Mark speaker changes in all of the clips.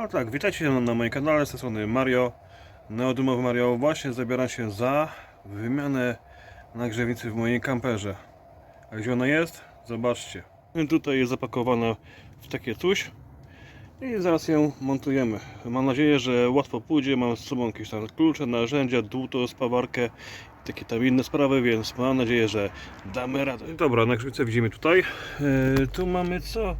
Speaker 1: No tak, witajcie na moim kanale, z tej strony Mario, Neodymowy Mario. Właśnie zabieram się za wymianę nagrzewnicy w mojej kamperze. A gdzie ona jest? Zobaczcie. Tutaj jest zapakowana w takie coś i zaraz ją montujemy. Mam nadzieję, że łatwo pójdzie. Mam z sobą jakieś tam klucze, narzędzia, dłuto, spawarkę i takie tam inne sprawy, więc mam nadzieję, że damy radę. Dobra, nagrzewnicę widzimy tutaj. Yy, tu mamy co?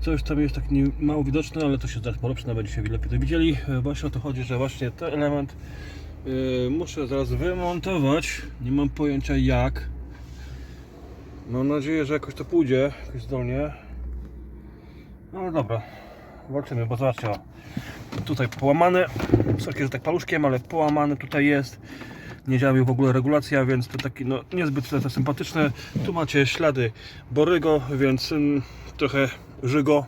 Speaker 1: Coś tam jest tak nie, mało widoczne, ale to się zaraz polepszy, będzie się lepiej to widzieli. E, Właśnie o to chodzi, że właśnie ten element e, muszę zaraz wymontować. Nie mam pojęcia jak. Mam nadzieję, że jakoś to pójdzie, jakoś zdolnie. No dobra, walczymy, bo zobaczcie, o, tutaj połamane, sorki, że tak paluszkiem, ale połamane tutaj jest. Nie działa mi w ogóle regulacja, więc to taki no, niezbyt to sympatyczne. Tu macie ślady Borygo, więc ym, trochę Żygo.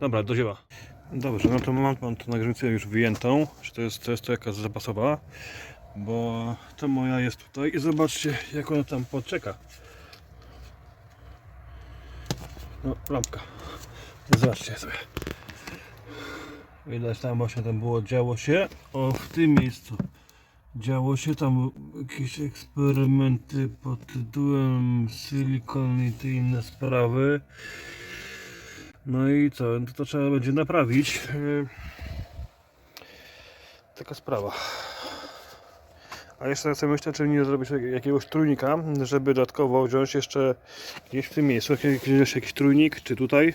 Speaker 1: Dobra, do dzieła. Dobrze, no to mam, mam tą nagrzewnicę już wyjętą. Czy to jest, to jest to jakaś zapasowa? Bo to moja jest tutaj i zobaczcie jak ona tam poczeka. No, lampka. Zobaczcie sobie. Widać tam właśnie tam było, działo się. O, w tym miejscu. Działo się tam jakieś eksperymenty pod tytułem silikon i te inne sprawy. No i co? To, trzeba będzie naprawić. Yy, Taka sprawa. A jeszcze sobie myślę, czy nie zrobić jakiegoś trójnika, żeby dodatkowo wziąć jeszcze gdzieś w tym miejscu jakiś, jakiś trójnik, czy tutaj.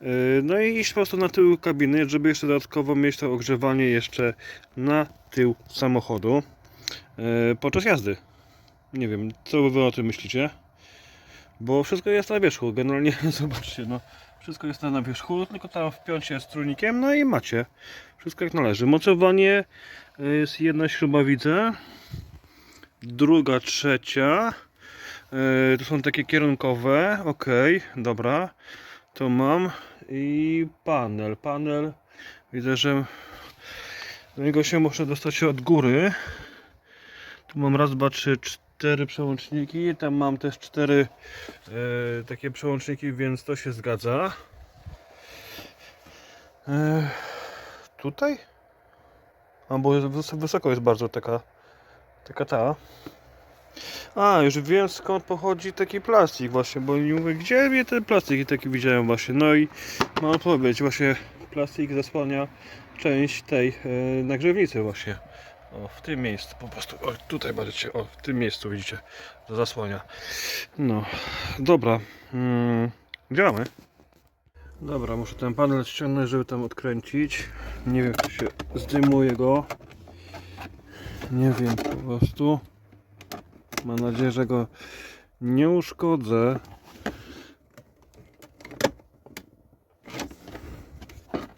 Speaker 1: Yy, No i iść po prostu na tył kabiny, żeby jeszcze dodatkowo mieć to ogrzewanie jeszcze na tył samochodu yy, podczas jazdy. Nie wiem, co wy o tym myślicie? Bo wszystko jest na wierzchu. Generalnie zobaczcie, no wszystko jest na wierzchu, tylko tam wpiąć się z trójnikiem, no i macie. Wszystko jak należy. Mocowanie y, jest jedna śruba widzę. Druga, trzecia. Y, To są takie kierunkowe. Ok, dobra. To mam. I panel. Panel. Widzę, że do niego się muszę dostać od góry. Tu mam raz, dwa, trzy, cztery przełączniki. Tam mam też cztery e, takie przełączniki, więc to się zgadza. E, tutaj? A bo wysoko jest bardzo taka, taka ta. A, już wiem skąd pochodzi taki plastik właśnie, bo nie mówię, gdzie mnie te plastiki takie widziałem właśnie. No i mam odpowiedź, właśnie plastik zasłania część tej e, nagrzewnicy właśnie. O, w tym miejscu po prostu. O, tutaj będziecie. O, w tym miejscu widzicie. To zasłania. No, dobra. Mm, działamy. Dobra, muszę ten panel ściągnąć, żeby tam odkręcić. Nie wiem, czy się zdejmuje go. Nie wiem po prostu. Mam nadzieję, że go nie uszkodzę.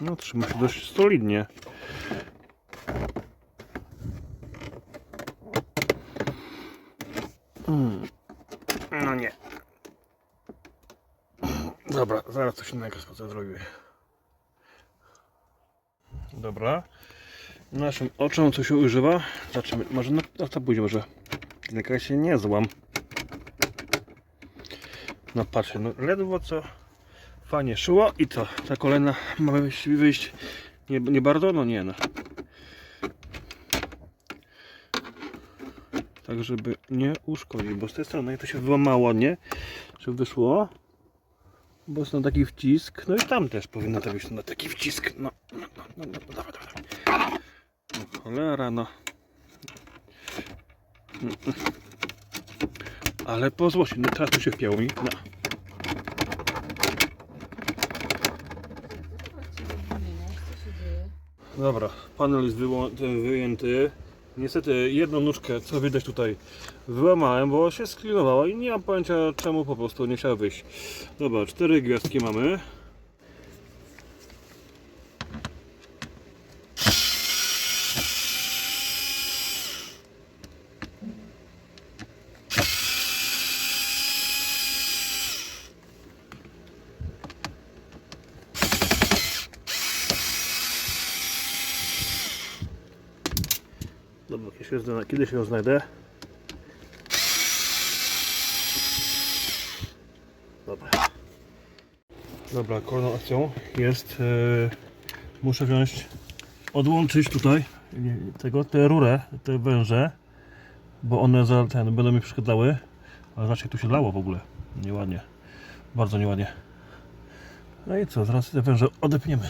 Speaker 1: No, trzyma się dość solidnie. Dobra, zaraz coś innego sprawdzę zrobię. Dobra. Naszym oczom co się używa? Zobaczymy. Może na, na to pójdzie, może. Jakaś się nie złam. No patrzę, no ledwo co fajnie szło i co? Ta kolejna ma wyjść, nie, nie bardzo? No nie no. tak żeby nie uszkodzić, bo z tej strony to się wyłamało, nie? Żeby wyszło. Bo jest na taki wcisk, no i tam też powinno to być na taki wcisk. No, no, no, no, no, no dawaj, dawaj. No, cholera, no. Ale po złości, no teraz się wpięło mi. No. Dobra, panel jest wyjęty. Niestety jedną nóżkę, co widać tutaj, wyłamałem, bo się sklinowała i nie mam pojęcia czemu po prostu nie chciała wyjść. Dobra, cztery gwiazdki mamy. Dobra, ją znajdę. Kiedyś ją znajdę. Dobra. Dobra, kolejną akcją jest e, muszę wziąć, odłączyć tutaj tego, tę rurę, te węże, bo one za ten będą mi przeszkadzały. Ale zobaczcie, tu się lało w ogóle. Nieładnie. Bardzo nieładnie. No i co, zaraz te węże odepniemy.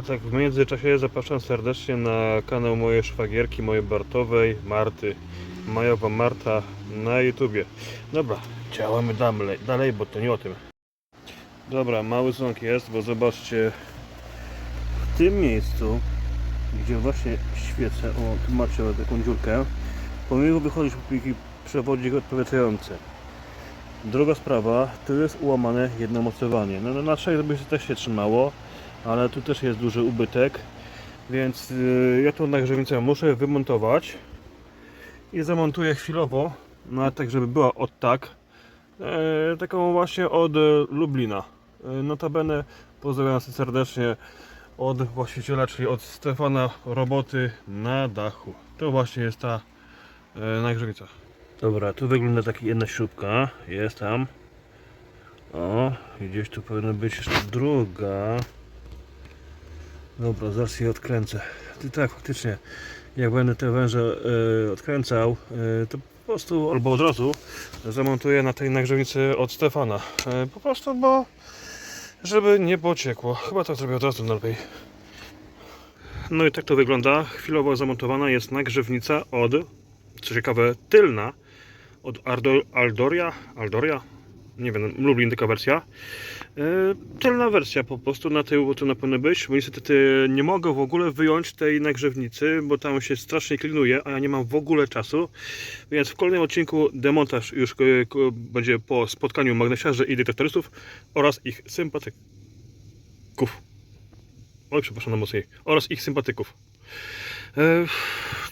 Speaker 1: A tak w międzyczasie zapraszam serdecznie na kanał mojej szwagierki, mojej Bartowej, Marty. Majowa Marta na YouTubie. Dobra, działamy dalej, dalej, bo to nie o tym. Dobra, mały dzwonk jest, bo zobaczcie w tym miejscu, gdzie właśnie świecę, o tu macie taką dziurkę, pomimo wychodzić taki przewodzik odpowiadający. Druga sprawa, tu jest ułamane jedno mocowanie. No na trzech by się też się trzymało, ale tu też jest duży ubytek, więc yy, ja tą nagrzewnicę muszę wymontować i zamontuję chwilowo, no tak żeby była od tak, e, taką właśnie od e, Lublina. E, notabene pozdrawiam serdecznie od właściciela, czyli od Stefana Roboty na dachu. To właśnie jest ta nagrzewica. Dobra, tu wygląda taka jedna śrubka, jest tam. O, gdzieś tu powinna być jeszcze druga. Dobra, zaraz je odkręcę. I tak, faktycznie, jak będę te węże e, odkręcał, e, to po prostu, albo od razu zamontuję na tej nagrzewnicy od Stefana. E, po prostu, bo żeby nie pociekło. Chyba tak zrobię od razu najlepiej. No i tak to wygląda. Chwilowo zamontowana jest nagrzewnica od, co ciekawe, tylna od Aldoria, Aldoria, nie wiem, Lublin taka wersja. E, tylna wersja po prostu na tył to na powinno być, bo niestety nie mogę w ogóle wyjąć tej nagrzewnicy, bo tam się strasznie klinuje, a ja nie mam w ogóle czasu, więc w kolejnym odcinku demontaż już e, będzie po spotkaniu magnesiarzy i detektorystów oraz ich sympatyków. Oj, przepraszam najmocniej. Oraz ich sympatyków. E,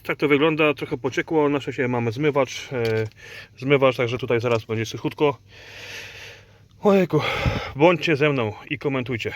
Speaker 1: tak to wygląda, trochę pociekło, na szczęście mamy zmywacz, zmywacz, także tutaj zaraz będzie suchutko. Ojejku, bądźcie ze mną i komentujcie.